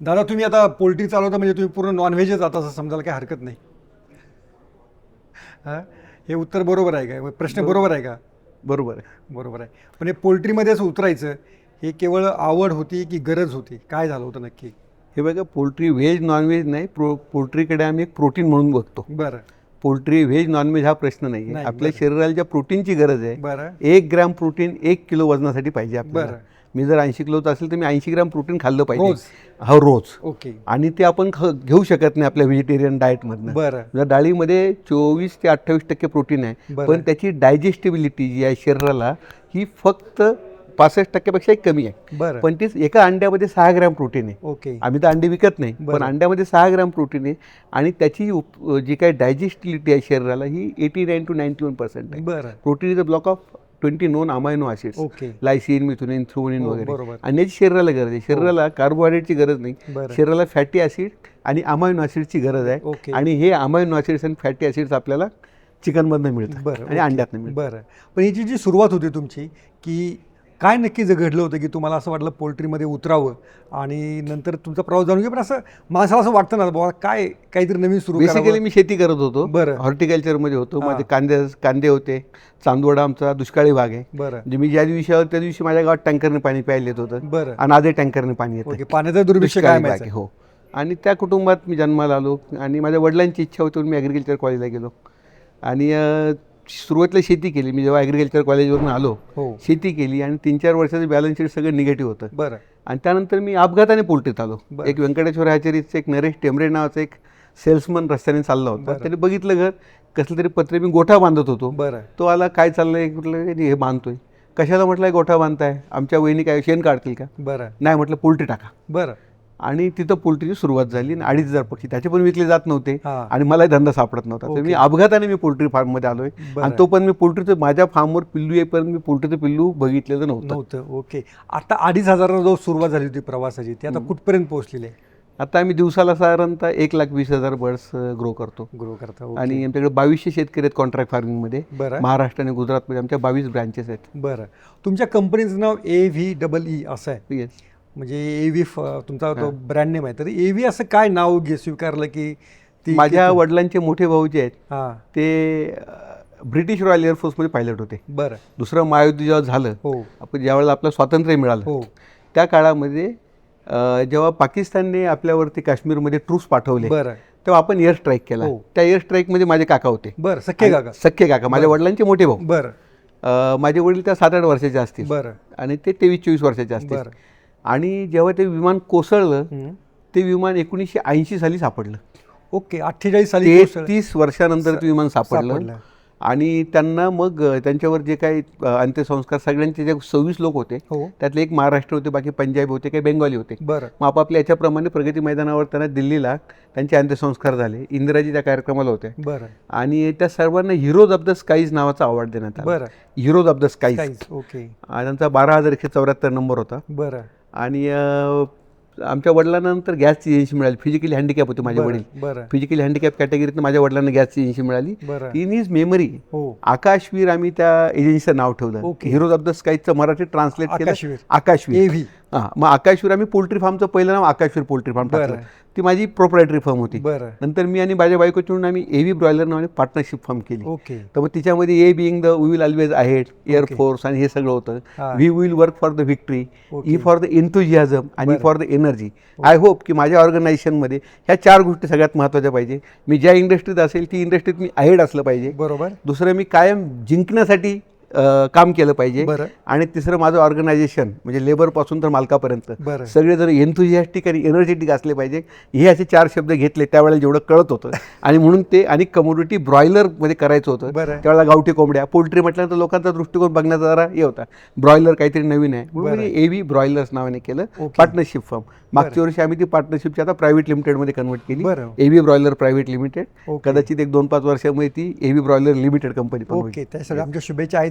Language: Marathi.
दादा तुम्ही आता पोल्ट्री चालवता म्हणजे तुम्ही पूर्ण नॉनव्हेजच आता असं समजायला काही हरकत नाही. हां? हे उत्तर बरोबर आहे का? प्रश्न बरोबर. आहे का? बरोबर आहे. बरोबर आहे. पण हे पोल्ट्रीमध्येच उतरायचं हे केवळ आवड होती की गरज होती? काय झालं होतं नक्की? हे बघा पोल्ट्री व्हेज नॉनव्हेज नाही प्रो पोल्ट्रीकडे आम्ही एक प्रोटीन म्हणून बघतो. बरं. पोल्ट्री व्हेज नॉनव्हेज हा प्रश्न नाही नाही, आहे आपल्या बरं. शरीराला ज्या प्रोटीनची गरज आहे बरं. एक ग्रॅम प्रोटीन एक किलो वजनासाठी पाहिजे आपल्याला. बरं. मी जर ऐंशी किलोचा असेल तर मी ऐंशी ग्रॅम प्रोटीन खाल्लं? पाहिजे. हो रोज. ओके. आणि ते आपण घेऊ शकत नाही आपल्या व्हेजिटेरियन डाएटमधनं. बरं. डाळीमध्ये चोवीस ते अठ्ठावीस टक्के प्रोटीन आहे. पण त्याची डायजेस्टिबिलिटी जी आहे शरीराला ही फक्त पासष्ट टक्क्यापेक्षा कमी आहे. बरं. पण तीच एका अंड्यामध्ये सहा ग्रॅम प्रोटीन आहे. ओके. आम्ही तर अंडे विकत नाही. पण अंड्यामध्ये सहा ग्रॅम प्रोटीन आहे आणि त्याची जी काही डायजेस्टिलिटी आहे शरीराला ही eighty nine to ninety one percent आहे. बरं. Protein is a block of twenty known amino acids okay. Lysine methionine threonine हो, वगैरे. आणि याची शरीराला गरज आहे. शरीराला कार्बोहायड्रेटची गरज नाही. शरीराला फॅटी ॲसिड आणि अमायनो ॲसिडची गरज आहे. आणि हे अमायनो ॲसिड्स आणि फॅटी ॲसिड्स आपल्याला चिकनमधनं मिळतात बरं आणि. अंड्यातनं मिळतात. बरं. पण हिची जी सुरुवात होती तुमची की काय नक्की जे घडलं होतं की तुम्हाला असं वाटलं पोल्ट्रीमध्ये उतरावं? आणि नंतर तुमचा प्रवास जाणून घ्या पण असं माणसाला असं वाटतं ना बाबा काय काहीतरी नवीन सुरू बेसिकली मी शेती करत होतो. बरं. हॉर्टिकल्चरमध्ये होतो. माझे कांदे कांदे होते. चांदवडा आमचा दुष्काळी भाग आहे. बरं. म्हणजे मी ज्या दिवशी आलो त्या दिवशी माझ्या गावात टँकरने पाणी प्यायला येत होतं. बरं. आणि आजही टँकरने पाणी येतं. पाण्याचा दुर्भिक्ष काय माहिती हो. आणि त्या कुटुंबात मी जन्माला आलो. आणि माझ्या वडिलांची इच्छा होती म्हणून मी ॲग्रिकल्चर कॉलेजला गेलो. आणि सुरुवातीला शेती केली. मी जेव्हा ॲग्रिकल्चर कॉलेजवरून आलो हो. शेती केली आणि तीन चार वर्षाचं बॅलन्स शीट सगळं निगेटिव्ह होतं. बरं. आणि त्यानंतर मी अपघाताने पोल्ट्रीत आलो. एक व्यंकटेश्वर हॅचरीचं एक नरेश टेंबरे नावाचा एक सेल्समन रस्त्याने चालला होता. त्याने बघितलं घर कसलं तरी पत्रे मी गोठा बांधत होतो. बरं. तो आला काय चाललंय? म्हटलं "नाही, हे बांधतोय. कशाला? म्हटलं गोठा बांधताय. आमच्या वहिनी काय शेण काढतील का? बरं. नाही म्हटलं पोल्ट्री टाका. बरं. आणि तिथं पोल्ट्रीची सुरुवात झाली आणि अडीच हजार पक्षी. त्याचे पण विकले जात नव्हते आणि मला धंदा सापडत नव्हता. तर मी. अपघाताने मी पोल्ट्री फार्ममध्ये आलोय. बरं. आणि तो पण मी पोल्ट्रीचं माझ्या फार्मवर पिल्लू येईपर्यंत मी पोल्ट्रीचं पिल्लू बघितलेलं नव्हतं. नव्हतं. ओके. आता अडीच हजाराला जो सुरुवात झाली होती प्रवासाची ती आता कुठपर्यंत पोहोचलेली आहे? आता आम्ही दिवसाला साधारणतः एक लाख वीस हजार बर्ड्स ग्रो करतो. ग्रो करता. आणि आमच्याकडे बावीसशे शेतकरी आहेत कॉन्ट्रॅक्ट फार्मिंगमध्ये बरं. महाराष्ट्र आणि गुजरातमध्ये आमच्या बावीस ब्रँचेस आहेत. बरं. तुमच्या कंपनीचं नाव ए व्ही डबल ई असं आहे. म्हणजे ए व्ही तुमचा तो ब्रँड नेम आहे. तर ए व्ही असं काय नाव घे स्वीकारलं की ती माझ्या वडिलांचे मोठे भाऊ जे आहेत. हां. ते ब्रिटिश रॉयल एअरफोर्समध्ये पायलट होते. बरं. दुसरं महायुद्ध जेव्हा झालं हो. आपण ज्यावेळेला आपलं स्वातंत्र्य मिळालं हो. त्या काळामध्ये जेव्हा पाकिस्तानने आपल्यावरती काश्मीरमध्ये ट्रूप्स पाठवले बरं. तेव्हा आपण एअर स्ट्राईक केला. हो. त्या एअर स्ट्राईकमध्ये माझे काका होते. बरं सख्खे काका. सख्खे काका माझ्या वडिलांचे मोठे भाऊ. बरं. माझे वडील त्या सात आठ वर्षाचे असतील. बरं. आणि ते तेवीस चोवीस वर्षाचे असतील. बरं. आणि जेव्हा ते विमान कोसळलं. ते विमान एकोणीसशे ऐंशी साली सापडलं. ओके अठ्ठेचाळीस साली तीस वर्षानंतर ते विमान सापडलं. आणि त्यांना मग त्यांच्यावर जे काही अंत्यसंस्कार सगळ्यांचे जे सव्वीस लोक होते हो. त्यातले एक महाराष्ट्र होते बाकी पंजाबी होते काही बेंगॉली होते. बरं. मग आपापल्या याच्याप्रमाणे प्रगती मैदानावर त्यांना दिल्लीला त्यांचे अंत्यसंस्कार झाले. इंदिराजी त्या कार्यक्रमाला बरं. आणि त्या सर्वांना हिरोज ऑफ द स्काईज नावाचा अवॉर्ड देण्यात आला. बरं. Heroes of the skies. Okay. त्यांचा बारा हजार एकशे चौऱ्याहत्तर नंबर होता. बरं. आणि आमच्या वडिलांना गॅसची एजन्सी मिळाली. फिजिकली हँडिकॅप होते माझे वडील. फिजिकली हँडिकॅप कॅटेगरीतनं माझ्या वडिलांना गॅसची एजन्सी मिळाली. इन इज मेमरी आकाशवीर आम्ही त्या एजन्सीचं नाव ठेवलं. हिरोज ऑफ द स्कायचं मराठी ट्रान्सलेट केलं. आकाशवीर. हां मग आकाशवीर आम्ही पोल्ट्री फार्मचं पहिलं नाव आकाशवीर पोल्ट्री फार्म टाकलं. बरं. ती माझी प्रोप्रायटरी फर्म होती. बरं. नंतर मी आणि माझ्या बायकोची म्हणून आम्ही एव्ही ब्रॉयलर नावाने पार्टनरशिप फर्म केली. ओके. तर मग तिच्यामध्ये A being the we will always ahead air force आणि हे सगळं होतं. We will work for the victory okay. E for the enthusiasm आणि. For the energy I hope की माझ्या ऑर्गनायझेशनमध्ये ह्या चार गोष्टी सगळ्यात महत्त्वाच्या पाहिजे. मी ज्या इंडस्ट्रीत असेल ती इंडस्ट्रीत मी आहेड असलं पाहिजे. बरोबर. दुसरं मी कायम जिंकण्यासाठी काम केलं पाहिजे. आणि तिसरं माझं ऑर्गनायझेशन म्हणजे लेबरपासून तर मालकापर्यंत. सगळे जर एन्थुजियास्टिक आणि एनर्जेटिक असले पाहिजे. हे असे चार शब्द घेतले त्यावेळेला जेवढं कळत होतं. आणि म्हणून ते आणि कमोडिटी ब्रॉयलरमध्ये करायचं होतं. त्यावेळेला गावठी कोंबड्या पोल्ट्री म्हटल्यानंतर लोकांचा दृष्टिकोन बघण्याचा जरा हे होता. ब्रॉयलर काहीतरी नवीन आहे. म्हणून एव्ही ब्रॉयलर्स नावाने केलं. पार्टनरशिप फर्म मागच्या वर्षी आम्ही ती पार्टनरशिपची आता प्रायव्हेट लिमिटेडमध्ये कन्वर्ट केली. एव्ही ब्रॉयलर प्रायव्हेट लिमिटेड कदाचित एक दोन पाच वर्षामध्ये ती AV broiler limited company okay. त्यासाठी आमच्या शुभेच्छा